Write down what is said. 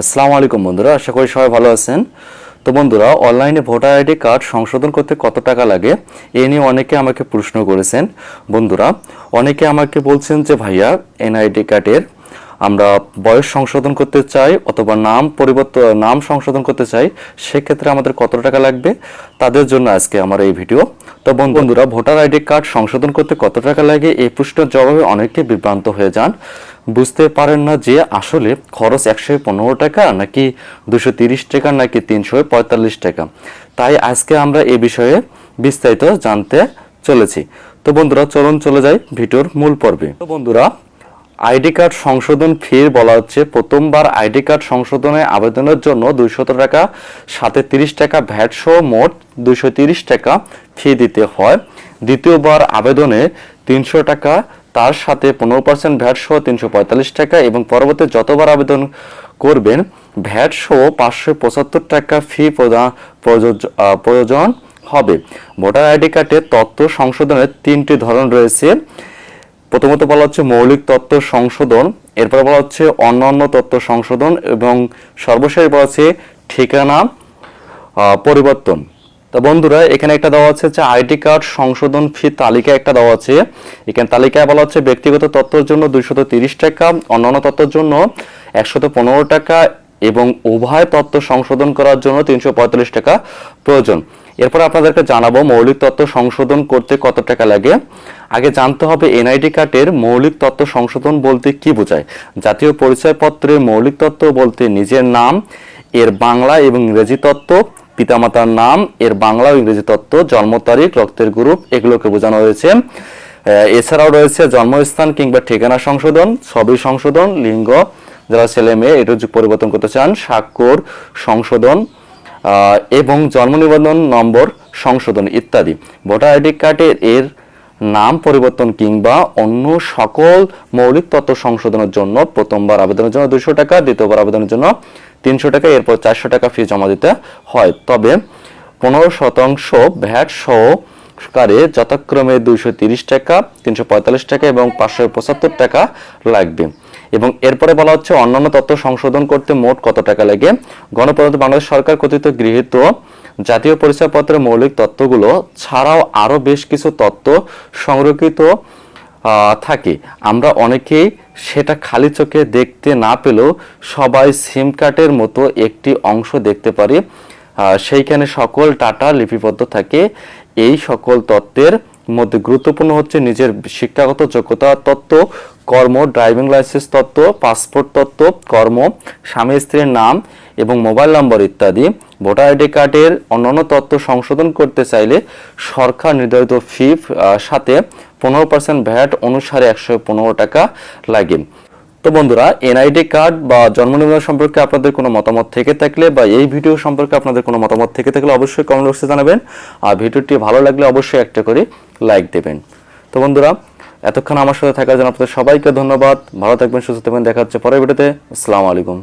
আসসালামু আলাইকুম বন্ধুরা, আশা করি সবাই ভালো আছেন। তো বন্ধুরা, অনলাইনে ভোটার আইডি কার্ড সংশোধন করতে কত টাকা লাগে এ নিয়ে অনেকে আমাকে প্রশ্ন করেছেন। বন্ধুরা, অনেকে আমাকে বলছেন যে, ভাইয়া, এনআইডি কার্ডের আমরা বয়স সংশোধন করতে চাই অথবা নাম পরিবর্তন নাম সংশোধন করতে চাই, সেক্ষেত্রে আমাদের কত টাকা লাগবে? তাদের জন্য আজকে আমার এই ভিডিও। তো বন্ধুরা, ভোটার আইডি কার্ড সংশোধন করতে কত টাকা লাগে? এই প্রশ্নের জবাবে অনেকে বিভ্রান্ত হয়ে যান। বুঝতে পারেন না যে আসলে খরচ একশো পনেরো টাকা নাকি দুশো তিরিশ টাকা নাকি তিনশো পঁয়তাল্লিশ টাকা। তাই আজকে আমরা এ বিষয়ে বিস্তারিত জানতে চলেছি। তো বন্ধুরা, চলুন চলে যাই ভিডিওর মূল পর্বে। তো বন্ধুরা, আইডি কার্ড সংশোধন ফির বলা হচ্ছে। প্রথমবার আইডি কার্ড সংশোধনে আবেদনের জন্য দুইশত টাকা, সাথে তিরিশ টাকা ভ্যাট সহ মোট দুইশো তিরিশ টাকা ফি দিতে হয়। দ্বিতীয়বার আবেদনে তিনশো টাকা তার সাথে পনেরো পার্সেন্ট ভ্যাট সহ তিনশো পঁয়তাল্লিশ টাকা এবং পরবর্তী যতবার আবেদন করবেন, ভ্যাট সহ পাঁচশো পঁচাত্তর টাকা ফি প্রদান প্রযোজ- প্রয়োজন হবে। ভোটার আইডি কার্ডে তথ্য সংশোধনের তিনটি ধরন রয়েছে। প্রথমত বলা হচ্ছে মৌলিক তত্ত্ব সংশোধন, এরপর বলা হচ্ছে অন্যান্য তত্ত্ব সংশোধন এবং সর্বশেষ বলা হচ্ছে ঠিকানা পরিবর্তন। তো বন্ধুরা, এখানে একটা দেওয়া আছে যে আইডি কার্ড সংশোধন ফি তালিকা একটা দেওয়া আছে। এখানে তালিকায় বলা হচ্ছে ব্যক্তিগত তথ্যের জন্য দুইশত তিরিশ টাকা, অন্যান্য তথ্যের জন্য একশত পনেরো টাকা এবং উভয় তথ্য সংশোধন করার জন্য তিনশো পঁয়তাল্লিশ টাকা প্রয়োজন। এরপর আপনাদেরকে জানাব মৌলিক তথ্য সংশোধন করতে কত টাকা লাগে। আগে জানতে হবে এনআইডি কার্ডের মৌলিক তথ্য সংশোধন বলতে কি বোঝায়। জাতীয় পরিচয়পত্রে মৌলিক তথ্য বলতে নিজের নাম, এর বাংলা এবং ইংরেজি তথ্য পিতামাতার নাম, এর বাংলা ও ইংরেজি তত্ত্ব, জন্ম তারিখ, রক্তের গ্রুপ এগুলোকে বোঝানো হয়েছে। এছাড়াও রয়েছে জন্মস্থান কিংবা ঠিকানা সংশোধন, ছবি সংশোধন, লিঙ্গ, যারা ছেলে মেয়ে, এটা পরিবর্তন করতে চান, স্বাক্ষর সংশোধন এবং জন্ম নিবন্ধন নম্বর সংশোধন ইত্যাদি। ভোটার আইডি কার্ডের এর নাম পরিবর্তন কিংবা অন্য সকল মৌলিক তত্ত্ব সংশোধনের জন্য প্রথমবার আবেদনের জন্য দুশো টাকা, দ্বিতীয়বার আবেদনের জন্য তিনশো টাকা, এরপর চারশো টাকা ফি জমা দিতে হয়। তবে পনেরো শতাংশ ভ্যাট সহকারে যথাক্রমে দুইশো টাকা, তিনশো পঁয়তাল্লিশ টাকা এবং পাঁচশো পঁচাত্তর টাকা লাগবে। এবং এরপরে বলা হচ্ছে অন্যান্য তথ্য সংশোধন করতে মোট কত টাকা লাগে? গণপ্রজাতন্ত্রী বাংলাদেশ সরকার কর্তৃক গৃহীত জাতীয় পরিচয়পত্রের মৌলিক তথ্যগুলো ছাড়াও আরও বেশ কিছু তথ্য সংরক্ষিত থাকে। আমরা অনেকেই সেটা খালি চোখে দেখতে না পেলেও সবাই সিম কার্ডের মতো একটি অংশ দেখতে পারি। সেইখানে সকল টাটা লিপিবদ্ধ থাকে। এই সকল তত্ত্বের মধ্যে গুরুত্বপূর্ণ হচ্ছে নিজের শিক্ষাগত যোগ্যতা তত্ত্ব, কর্ম ড্রাইভিং লাইসেন্স তত্ত্ব পাসপোর্ট তত্ত্ব, কর্ম, স্বামী স্ত্রীর নাম এবং মোবাইল নম্বর ইত্যাদি। ভোটার আইডি কার্ডের অন্যান্য তথ্য সংশোধন করতে চাইলে সরকার নির্ধারিত ফি সাথে পনেরো পার্সেন্ট ভ্যাট অনুসারে একশো পনেরো টাকা লাগে। তো বন্ধুরা, এনআইডি কার্ড বা জন্ম নিবন্ধন সম্পর্কে আপনাদের কোনো মতামত থেকে থাকলে বা এই ভিডিও সম্পর্কে আপনাদের কোনো মতামত থেকে থাকলে অবশ্যই কমেন্ট বক্সে জানাবেন। আর ভিডিওটি ভালো লাগলে অবশ্যই একটা করে লাইক দেবেন। তো বন্ধুরা, এতক্ষণ আমার সাথে থাকার জন্য আপনাদের সবাইকে ধন্যবাদ। ভালো থাকবেন, সুস্থ থাকবেন। দেখা হচ্ছে পরের ভিডিওতে। আসসালামু আলাইকুম।